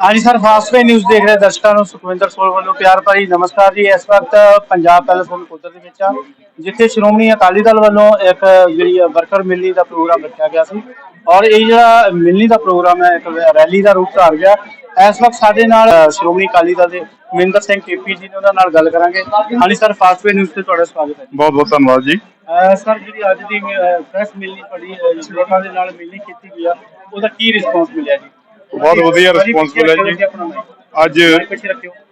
ਹਾਂਜੀ sir Fastway news ਦੇਖ ਰਹੇ ਦਰਸ਼ਕਾਂ ਨੂੰ। ਸੁਖਵਿੰਦਰ ਸੋਲ ਵੱਲੋਂ ਪਿਆਰ ਭਰੀ ਨਮਸਕਾਰ ਜੀ। ਇਸ ਵਕਤ ਪੰਜਾਬ ਪੈਲਸ ਨਕੋਦਰ ਦੇ ਵਿੱਚ ਆ, ਜਿੱਥੇ ਸ਼੍ਰੋਮਣੀ ਅਕਾਲੀ ਦਲ ਵੱਲੋਂ ਇੱਕ ਜਿਹੜੀ ਵਰਕਰ ਮਿਲਣੀ ਦਾ ਪ੍ਰੋਗਰਾਮ ਰੱਖਿਆ ਗਿਆ ਸੀ। ਔਰ ਇਹ ਜਿਹੜਾ ਮਿਲਣੀ ਦਾ ਪ੍ਰੋਗਰਾਮ ਹੈ, ਇੱਕ ਰੈਲੀ ਦਾ ਰੂਪ ਧਾਰ ਗਿਆ। ਇਸ ਵਕਤ ਸਾਡੇ ਨਾਲ ਸ਼੍ਰੋਮਣੀ ਅਕਾਲੀ ਦਲ ਦੇ ਮਹਿੰਦਰ ਸਿੰਘ ਕੇਪੀ ਜੀ ਨੇ ਉਹਨਾਂ ਨਾਲ ਗੱਲ ਕਰਾਂਗੇ। ਹਾਂਜੀ ਸਰ ਫਾਸਟਵੇ ਨਿਊਜ਼ ਤੇ ਤੁਹਾਡਾ ਸਵਾਗਤ ਹੈ। ਬਹੁਤ ਬਹੁਤ ਧੰਨਵਾਦ ਜੀ। ਸਰ ਜਿਹੜੀ ਅੱਜ ਦੀ ਪ੍ਰੈਸ ਮਿਲਣੀ ਅਹ, ਲੋਕਾਂ ਦੇ ਨਾਲ ਮਿਲਣੀ ਕੀਤੀ ਗਈ ਆ ਉਹਦਾ ਕੀ ਰਿਸਪੌਂਸ ਮਿਲਿਆ ਜੀ? ਬਹੁਤ ਵਧੀਆ ਪਿੱਛੇ ਮਿਲਿਆ ਜੀ। ਅੱਜ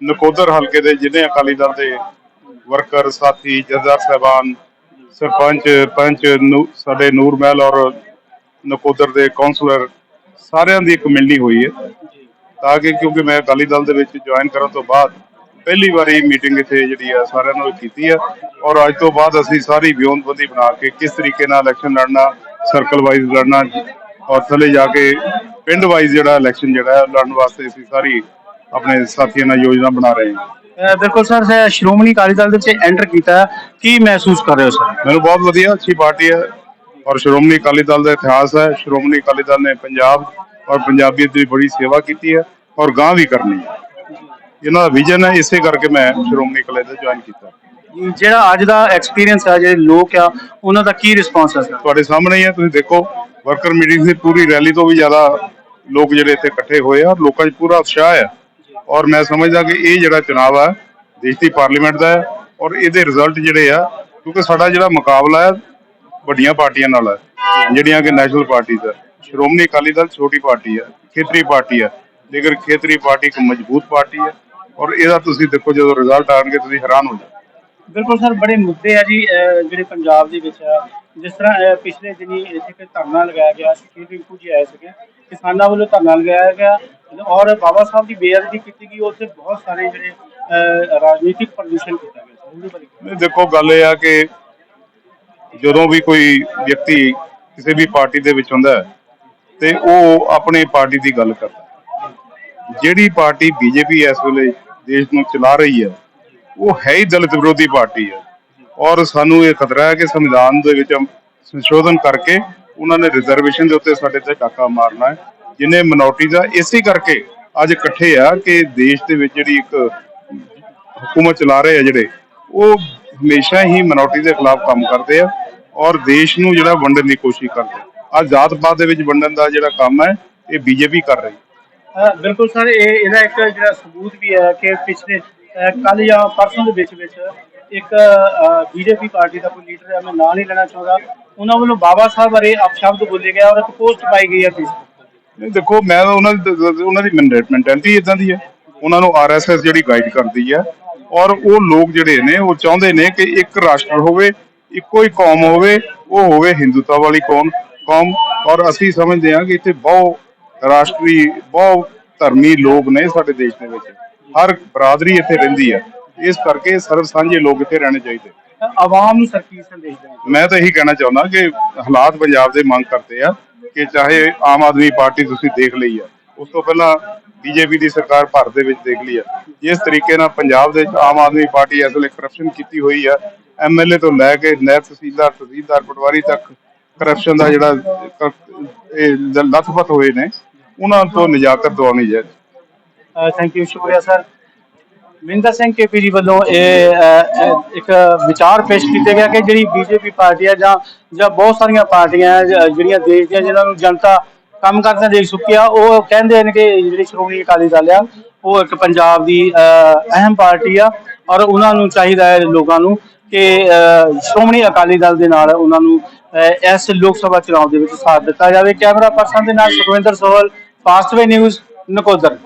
ਨਕੋਦਰ ਹਲਕੇ ਦੇ ਜ਼ਿਲ੍ਹੇ ਅਕਾਲੀ ਦਲ ਦੇ ਵਰਕਰ ਸਾਥੀ ਜਥੇਦਾਰ ਸਾਹਿਬਾਨ ਸਰਪੰਚ ਪੰਚ ਸਾਡੇ ਨੂਰ ਮਹਿਲ ਔਰ ਨਕੋਦਰ ਦੇ ਕਾਉਂਸਲਰ ਸਾਰਿਆਂ ਦੀ ਇੱਕ ਮਿਲਣੀ ਹੋਈ ਹੈ। ਤਾਂ ਕਿ ਕਿਉਂਕਿ ਮੈਂ ਅਕਾਲੀ ਦਲ ਦੇ ਵਿੱਚ ਜੁਆਇਨ ਕਰਨ ਤੋਂ ਬਾਅਦ ਪਹਿਲੀ ਵਾਰੀ ਮੀਟਿੰਗ ਇੱਥੇ ਜਿਹੜੀ ਆ ਸਾਰਿਆਂ ਨਾਲ ਕੀਤੀ ਹੈ ਔਰ ਅੱਜ ਤੋਂ ਬਾਅਦ ਅਸੀਂ ਸਾਰੀ ਵਿਉਂਤਬੰਦੀ ਬਣਾ ਕੇ ਕਿਸ ਤਰੀਕੇ ਨਾਲ ਇਲੈਕਸ਼ਨ ਲੜਨਾ ਸਰਕਲ ਵਾਈਜ਼ ਲੜਨਾ ਔਰ ਥੱਲੇ ਜਾ ਕੇ ਪਿੰਡ ਵਾਈਜ਼ ਜਿਹੜਾ ਇਲੈਕਸ਼ਨ ਜਿਹੜਾ ਲੜਨ ਵਾਸਤੇ ਅਸੀਂ ਸਾਰੀ ਆਪਣੇ ਸਾਥੀਆਂ ਨਾਲ ਯੋਜਨਾ ਬਣਾ ਰਹੇ ਹਾਂ। ਬਿਲਕੁਲ ਸਰ ਸ਼੍ਰੋਮਣੀ ਅਕਾਲੀ ਦਲ ਦੇ ਵਿੱਚ ਐਂਟਰ ਕੀਤਾ। ਕੀ ਮਹਿਸੂਸ ਕਰ ਰਹੇ ਹੋ ਸਰ? ਮੈਨੂੰ ਬਹੁਤ ਵਧੀਆ ਅੱਛੀ ਪਾਰਟੀ ਹੈ ਔਰ ਸ਼੍ਰੋਮਣੀ ਅਕਾਲੀ ਦਲ ਦਾ ਇਤਿਹਾਸ ਹੈ। ਸ਼੍ਰੋਮਣੀ ਅਕਾਲੀ ਦਲ ਨੇ ਪੰਜਾਬ ਔਰ ਪੰਜਾਬੀਅਤ ਦੀ ਬੜੀ ਸੇਵਾ ਕੀਤੀ ਹੈ ਔਰ ਗਾਂ ਵੀ ਕਰਨੀ ਹੈ। ਇਹਨਾਂ ਦਾ ਵਿਜ਼ਨ ਹੈ ਇਸੇ ਕਰਕੇ ਮੈਂ ਸ਼੍ਰੋਮਣੀ ਅਕਾਲੀ ਦਲ ਜੁਆਇਨ ਕੀਤਾ। ਜਿਹੜਾ ਅੱਜ ਦਾ ਐਕਸਪੀਰੀਅੰਸ ਹੈ ਜਿਹੜੇ ਲੋਕ ਆ ਉਹਨਾਂ ਦਾ ਕੀ ਰਿਸਪੌਂਸ ਹੈ ਤੁਹਾਡੇ ਸਾਹਮਣੇ ਹੀ ਹੈ ਤੁਸੀਂ ਦੇਖੋ ਵਰਕਰ ਮੀਟਿੰਗ ਦੀ ਪੂਰੀ ਰੈਲੀ ਤੋਂ ਵੀ ਜ਼ਿਆਦਾ ਲੋਕ ਜਿਹੜੇ ਇੱਥੇ ਇਕੱਠੇ ਹੋਏ ਆ ਲੋਕਾਂ 'ਚ ਪੂਰਾ ਉਤਸ਼ਾਹ ਹੈ। ਔਰ ਮੈਂ ਸਮਝਦਾ ਕਿ ਇਹ ਜਿਹੜਾ ਚੁਣਾਵ ਹੈ ਦੇਸ਼ ਦੀ ਪਾਰਲੀਮੈਂਟ ਦਾ ਹੈ ਔਰ ਇਹਦੇ ਰਿਜ਼ਲਟ ਜਿਹੜੇ ਆ ਕਿਉਂਕਿ ਸਾਡਾ ਜਿਹੜਾ ਮੁਕਾਬਲਾ ਹੈ ਵੱਡੀਆਂ ਪਾਰਟੀਆਂ ਨਾਲ ਹੈ ਜਿਹੜੀਆਂ ਕਿ ਨੈਸ਼ਨਲ ਪਾਰਟੀਆਂ ਹੈ। ਸ਼੍ਰੋਮਣੀ ਅਕਾਲੀ ਦਲ ਛੋਟੀ ਪਾਰਟੀ ਹੈ ਖੇਤਰੀ ਪਾਰਟੀ ਹੈ ਲੇਕਿਨ ਖੇਤਰੀ ਪਾਰਟੀ ਇੱਕ ਮਜ਼ਬੂਤ ਪਾਰਟੀ ਹੈ ਔਰ ਇਹਦਾ ਤੁਸੀਂ ਦੇਖੋ ਜਦੋਂ ਰਿਜ਼ਲਟ ਆਣਗੇ ਤੁਸੀਂ ਹੈਰਾਨ ਹੋ ਜਾਓਗੇ ਬਿਲਕੁਲ ਸਰ ਬੜੇ ਮੁੱਦੇ ਆ ਜੀ ਜਿਹੜੇ ਪੰਜਾਬ ਦੇ ਵਿੱਚ ਆ ਜਿਸ ਤਰ੍ਹਾਂ ਪਿਛਲੇ ਦਿਨੀ ਇੱਥੇ ਇੱਕ ਧਰਨਾ ਲਗਾਇਆ ਗਿਆ ਸ਼ਹੀਦ ਰਿੰਕੂ ਜੀ ਆਏ ਸੀਗੇ ਕਿਸਾਨਾਂ ਵੱਲੋਂ ਧਰਨਾ ਲਗਾਇਆ ਗਿਆ ਔਰ ਬਾਬਾ ਸਾਹਿਬ ਦੀ ਬੇਅਦਬੀ ਕੀਤੀ ਗਈ ਉੱਥੇ ਬਹੁਤ ਸਾਰੇ ਜਿਹੜੇ ਰਾਜਨੀਤਿਕ ਪ੍ਰਦੂਸ਼ਣ ਕੀਤਾ ਗਿਆ ਸੀ ਕੀ? ਦੇਖੋ ਗੱਲ ਇਹ ਆ ਕਿ ਜਦੋਂ ਵੀ ਕੋਈ ਵਿਅਕਤੀ ਕਿਸੇ ਵੀ ਪਾਰਟੀ ਦੇ ਵਿੱਚ ਹੁੰਦਾ ਹੈ ਤੇ ਉਹ ਆਪਣੀ ਪਾਰਟੀ ਦੀ ਗੱਲ ਕਰਦਾ। ਜਿਹੜੀ ਪਾਰਟੀ ਬੀਜੇਪੀ ਇਸ ਵੇਲੇ ਦੇਸ਼ ਨੂੰ ਚਲਾ ਰਹੀ ਹੈ, ਉਹ ਹੈ ਹੀ ਦਲਿਤ ਵਿਰੋਧੀ ਪਾਰਟੀ ਹੈ। ਔਰ ਸਾਨੂੰ ਇਹ ਖਤਰਾ ਹੈ ਕਿ ਸੰਵਿਧਾਨ ਦੇ ਵਿੱਚ ਸੰਸ਼ੋਧਨ ਕਰਕੇ ਉਹਨਾਂ ਨੇ ਰਿਜ਼ਰਵੇਸ਼ਨ ਦੇ ਉੱਤੇ ਸਾਡੇ ਤੇ ਟਾਕਾ ਮਾਰਨਾ ਹੈ, ਜਿਨੇ ਮਿਨੋਰਟੀਜ਼ ਦਾ ਇਸੇ ਕਰਕੇ ਅੱਜ ਇਕੱਠੇ ਆ ਕਿ ਦੇਸ਼ ਦੇ ਵਿੱਚ ਜਿਹੜੀ ਇੱਕ ਹਕੂਮਤ ਚਲਾ ਰਹੇ ਆ ਜਿਹੜੇ, ਉਹ ਹਮੇਸ਼ਾ ਹੀ ਮਿਨੋਰਟੀ ਦੇ ਖਿਲਾਫ ਕੰਮ ਕਰਦੇ ਆ ਔਰ ਦੇਸ਼ ਨੂੰ ਜਿਹੜਾ ਵੰਡਣ ਦੀ ਕੋਸ਼ਿਸ਼ ਕਰਦੇ ਆ। ਆਹ ਜਾਤ ਪਾਤ ਦੇ ਵਿੱਚ ਵੰਡਣ ਦਾ ਜਿਹੜਾ ਕੰਮ ਹੈ ਇਹ ਬੀਜੇਪੀ ਕਰ ਰਹੀ ਹੈ। ਅਹ ਬਿਲਕੁਲ ਸਰ ਇਹ ਇਹਦਾ ਇੱਕ ਜਿਹੜਾ ਸਬੂਤ ਵੀ ਹੈ ਕਿ ਪਿਛਲੇ ਕੱਲ ਜਾਂ ਪਰਸੋਂ ਦੇ ਵਿੱਚ ਵਿੱਚ ਇੱਕ ਬੀਜੇਪੀ ਪਾਰਟੀ ਦਾ ਕੋਈ ਲੀਡਰ ਹੈ ਮੈਂ ਨਾਂ ਨਹੀਂ ਲੈਣਾ ਚਾਹੁੰਦਾ। ਉਹਨਾਂ ਵੱਲੋਂ ਬਾਬਾ ਸਾਹਿਬ ਬਾਰੇ ਅਪਸ਼ਬਦ ਬੋਲੇ ਗਿਆ ਔਰ ਇੱਕ ਪੋਸਟ ਪਾਈ ਗਈ ਹੈ ਫੇਸਬੁੱਕ ਨਹੀਂ ਦੇਖੋ ਮੈਂ ਤਾਂ ਉਹਨਾਂ ਦੀ ਉਹਨਾਂ ਦੀ ਮੈਂਟੈਲਿਟੀ ਇਦਾਂ ਦੀ ਹੈ। ਉਹਨਾਂ ਨੂੰ ਆਰਐਸਐਸ ਜਿਹੜੀ ਗਾਈਡ ਕਰਦੀ ਹੈ। ਔਰ ਉਹ ਲੋਕ ਜਿਹੜੇ ਨੇ ਉਹ ਚਾਹੁੰਦੇ ਨੇ ਕਿ ਇੱਕ ਰਾਸ਼ਟਰ ਹੋਵੇ ਇੱਕੋ ਹੀ ਕੌਮ ਹੋਵੇ ਉਹ ਹੋਵੇ ਹਿੰਦੂਤਾ ਵਾਲੀ ਕੌਮ। ਕੌਮ ਔਰ ਅਸੀਂ ਸਮਝਦੇ ਹਾਂ ਕਿ ਇੱਥੇ ਬਹੁਤ ਰਾਸ਼ਟਰੀ ਬਹੁਤ ਧਰਮੀ ਲੋਕ ਨੇ ਸਾਡੇ ਦੇਸ਼ ਦੇ ਵਿੱਚ। ਹਰ ਬਰਾਦਰੀ ਇੱਥੇ ਰਹਿੰਦੀ ਹੈ। ਇਸ ਕਰਕੇ ਸਰਵ ਸਾਂਝੇ ਲੋਕ ਇੱਥੇ ਰਹਿਣੇ ਚਾਹੀਦੇ। ਆਵਾਮ ਨੂੰ ਸਰਕੀ ਸੰਦੇਸ਼ ਦੇਣਾ ਮੈਂ ਤਾਂ ਇਹੀ ਕਹਿਣਾ ਚਾਹੁੰਦਾ ਕਿ ਹਾਲਾਤ ਪੰਜਾਬ ਦੇ ਮੰਗ ਕਰਦੇ ਆ ਕਿ ਚਾਹੇ ਆਮ ਆਦਮੀ ਪਾਰਟੀ ਤੁਸੀਂ ਦੇਖ ਲਈ ਆ ਉਸ ਤੋਂ ਪਹਿਲਾਂ ਬੀਜੇਪੀ ਦੀ ਸਰਕਾਰ ਭਾਰਤ ਦੇ ਵਿੱਚ ਦੇਖ ਲਈ ਆ। ਜਿਸ ਤਰੀਕੇ ਨਾਲ ਪੰਜਾਬ ਦੇ ਵਿੱਚ ਆਮ ਆਦਮੀ ਪਾਰਟੀ ਇਸ ਵੇਲੇ ਕਰਪਸ਼ਨ ਕੀਤੀ ਹੋਈ ਆ। ਐਮਐਲਏ ਤੋਂ ਲੈ ਕੇ ਨਾਇਬ ਤਹਿਸੀਲਦਾਰ ਤਹਿਸੀਲਦਾਰ ਪਟਵਾਰੀ ਤੱਕ ਕਰਪਸ਼ਨ ਦਾ ਜਿਹੜਾ ਕ- ਇਹ ਲ- ਹੋਏ ਨੇ ਉਹਨਾਂ ਤੋਂ ਨਿਜਾਤ ਦਿਵਾਉਣੀ ਚਾਹੀਦੀ ਥੈਂਕ ਯੂ ਸ਼ੁਕਰੀਆ ਸਰ ਮਿੰਦਰ ਸਿੰਘ ਕੇਪੀ ਵੱਲੋਂ ਇਹ ਅਹ, ਅਹ, ਇੱਕ ਵਿਚਾਰ ਪੇਸ਼ ਕੀਤੇ ਗਿਆ ਕਿ ਜਿਹੜੀ ਬੀਜੇਪੀ ਪਾਰਟੀ ਹੈ ਜਾਂ ਜਾਂ ਬਹੁਤ ਸਾਰੀਆਂ ਪਾਰਟੀਆਂ ਹੈ, ਜ- ਜਿਹੜੀਆਂ ਦੇਸ਼ ਦੀਆਂ ਜਿਨ੍ਹਾਂ ਨੂੰ ਜਨਤਾ ਕੰਮ ਕਰਦਿਆਂ ਦੇਖ ਚੁੱਕੀ ਆ ਉਹ ਕਹਿੰਦੇ ਨੇ ਕਿ ਜਿਹੜੀ ਸ਼੍ਰੋਮਣੀ ਅਕਾਲੀ ਦਲ ਆ ਉਹ ਇੱਕ ਪੰਜਾਬ ਦੀ ਅਹ, ਅਹਿਮ ਪਾਰਟੀ ਆ ਔਰ ਉਹਨਾਂ ਨੂੰ ਚਾਹੀਦਾ ਹੈ ਲੋਕਾਂ ਨੂੰ ਕਿ ਅਹ, ਸ਼੍ਰੋਮਣੀ ਅਕਾਲੀ ਦਲ ਦੇ ਨਾਲ ਉਹਨਾਂ ਨੂੰ ਇਸ ਲੋਕ ਸਭਾ ਚੁਣਾਵ ਦੇ ਵਿੱਚ ਸਾਥ ਦਿੱਤਾ ਜਾਵੇ। ਕੈਮਰਾ ਪਰਸਨ ਦੇ ਨਾਲ ਸੁਖਵਿੰਦਰ ਸੋਹਲ ਫਾਸਟਵੇ ਨਿਊਜ਼ ਨਕੋਦਰ।